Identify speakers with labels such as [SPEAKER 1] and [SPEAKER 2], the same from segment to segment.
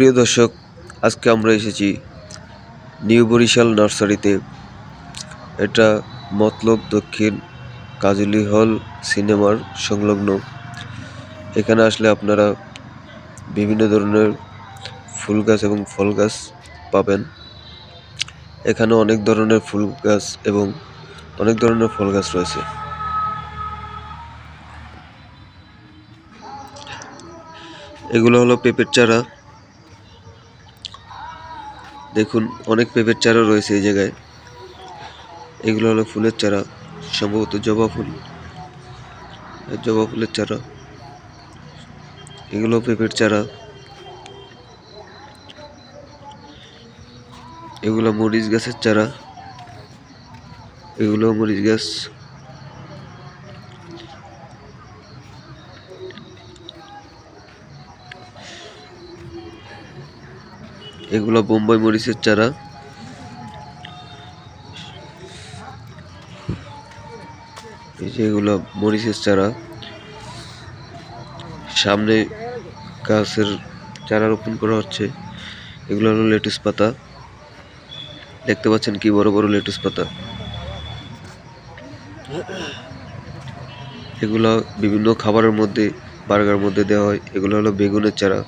[SPEAKER 1] সুপ্রিয় দর্শক, আজকে আমরা এসেছি নিউ বরিশাল নার্সারিতে। এটা মতলব দক্ষিণ কাজলি হল সিনেমার সংলগ্ন। এখানে আসলে আপনারা বিভিন্ন ধরনের ফুল গাছ এবং ফল গাছ পাবেন। এখানে অনেক ধরনের ফুল গাছ এবং অনেক ধরনের ফল গাছ রয়েছে। এগুলো হলো পেঁপের চারা। দেখুন, অনেক পেঁপের চারা রয়েছে এই জায়গায়। এগুলো হলো ফুলের চারা, সম্ভবত জবা ফুল। জবা ফুলের চারা, এগুলো পেঁপের চারা। এগুলো মরিচ গাছের চারা। এগুলো মরিচ গাছ। এগুলো বোম্বাই মরিচের চারা। এই যে এগুলো মরিচের চারা। সামনে গাছের চারা রোপণ করা হচ্ছে। এগুলো হলো লেটুস পাতা। দেখতে পাচ্ছেন কি বড় বড় লেটুস পাতা। এগুলো বিভিন্ন খাবারের মধ্যে, বার্গার মধ্যে দেওয়া হয়। এগুলো হলো বেগুনের চারা।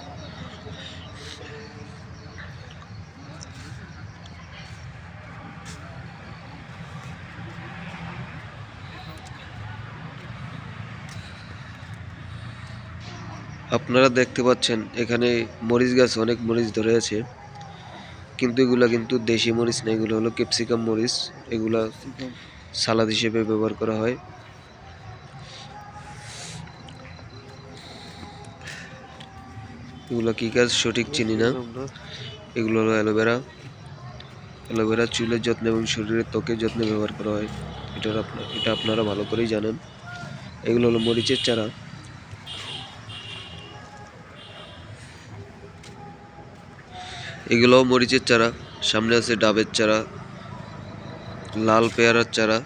[SPEAKER 1] আপনারা দেখতে পাচ্ছেন, এখানে মরিচ গাছ অনেক মরিচ ধরে আছে, কিন্তু এগুলা কিন্তু দেশি মরিচ না, এগুলো হলো ক্যাপসিকাম মরিচ, এগুলা সালাদ হিসেবে ব্যবহার করা হয়। এগুলো কি গাছ সঠিক চিনি না? এগুলো হলো অ্যালোভেরা। অ্যালোভেরা চুলের যত্ন এবং শরীরের ত্বকের যত্নে ব্যবহার করা হয়, এটার আপনার এটা আপনারা ভালো করেই জানেন। এগুলো হলো মরিচের চারা। এগুলোও মরিচের চারা, সামনে আছে ডাবের চারা, লাল পেয়ারার চারা।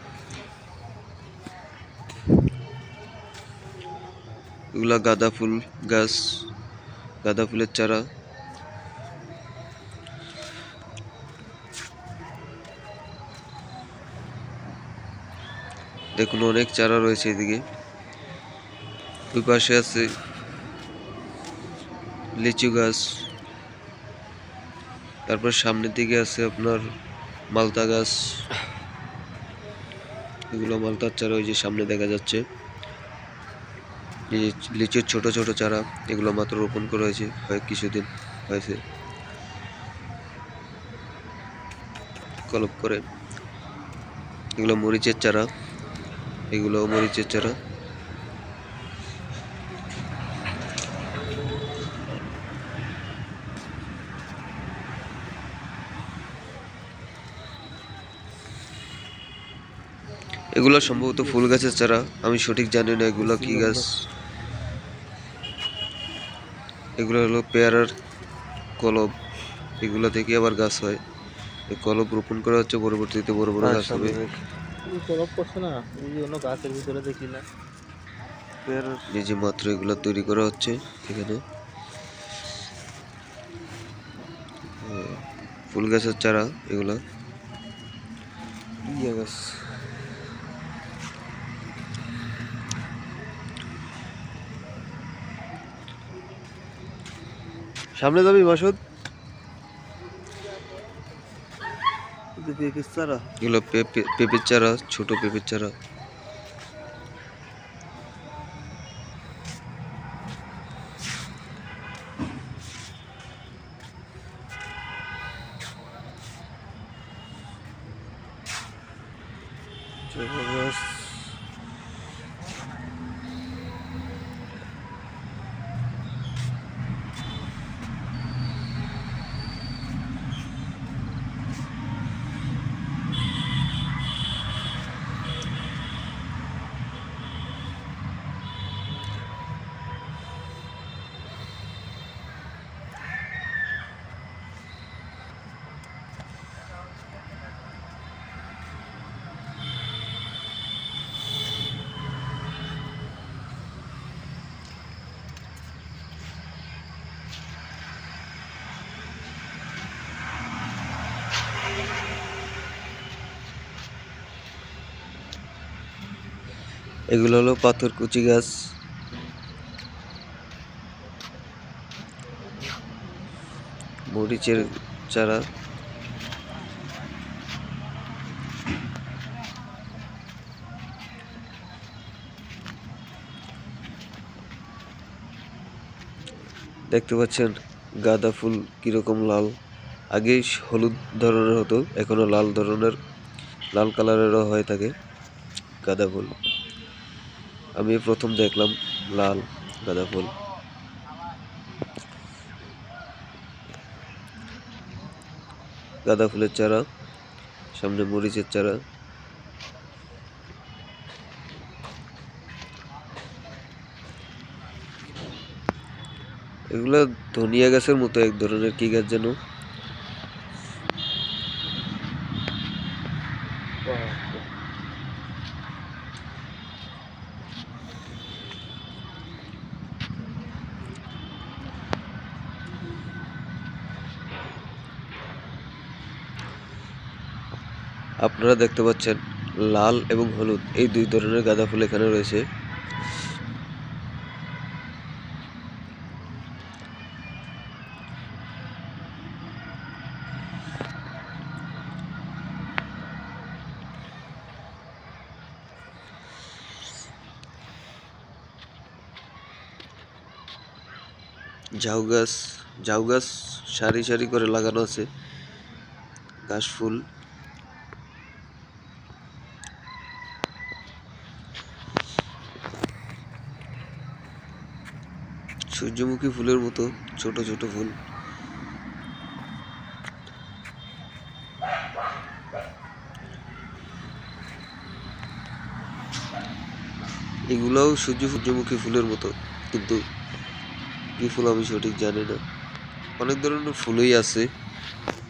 [SPEAKER 1] এগুলা গাঁদা ফুল, গাছ, গাঁদা ফুলের চারা। দেখুন, অনেক চারা রয়েছে এদিকে। ওই পাশে আছে লিচু গাছ। তারপর সামনের দিকে আছে আপনার মালতা গাছ। এগুলো মালতার চারা ওই যে সামনে দেখা যাচ্ছে। লিচুর ছোট ছোট চারা, এগুলো মাত্র রোপণ করা হয়েছে কয়েক কিছুদিন হয়েছে। কলপ করে। এগুলো মরিচের চারা, এগুলো মরিচের চারা। এগুলো সম্ভবত ফুল গাছের চারা। আমি সঠিক জানি না এগুলো কি গাছ। এগুলো হলো পেয়ারার কলব এগুলো থেকে আবার গাছ হয়। এই কলব রোপণ করা হচ্ছে পরবর্তীতে বড় বড় গাছ হবে।
[SPEAKER 2] না? পেয়ারার
[SPEAKER 1] নিজে মাত্র এগুলো তৈরি করা হচ্ছে এখানে ফুল গাছের চারা এগুলা।
[SPEAKER 2] ইয়ে গাছ।
[SPEAKER 1] সামনে যাবি মাসুদ? এগুলো পেঁপে পেঁপের চারা ছোট পেঁপের চারা।
[SPEAKER 2] জবা
[SPEAKER 1] এগুলো হলো পাথর কুচি গাছ। মরিচের চারা। দেখতে পাচ্ছেন গাঁদা ফুল কীরকম লাল। আগে হলুদ ধরনের হতো, এখনও লাল ধরনের, লাল কালারেরও হয়ে থাকে, গাঁদা ফুল। আমি প্রথম দেখলাম লাল গাঁদা ফুল। গাঁদা ফুলের চারা, সামনে মরিচের চারা। এগুলো ধনিয়া গাছের মতো এক ধরনের, কি গাছ যেন? আপনারা দেখতে পাচ্ছেন লাল এবং হলুদ। এই দুই ধরনের গাঁদা ফুল এখানে রয়েছে। ঝাউ গাছ ঝাউ গাছ সারি সারি করে লাগানো আছে। ঘাস সূর্যমুখী ফুলের মতো ছোট ছোট ফুল। এগুলাও সূর্য সূর্যমুখী ফুলের মতো, কিন্তু কি ফুল আমি সঠিক জানি না। অনেক ধরনের ফুলই আছে,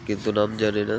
[SPEAKER 1] কিন্তু নাম জানি না।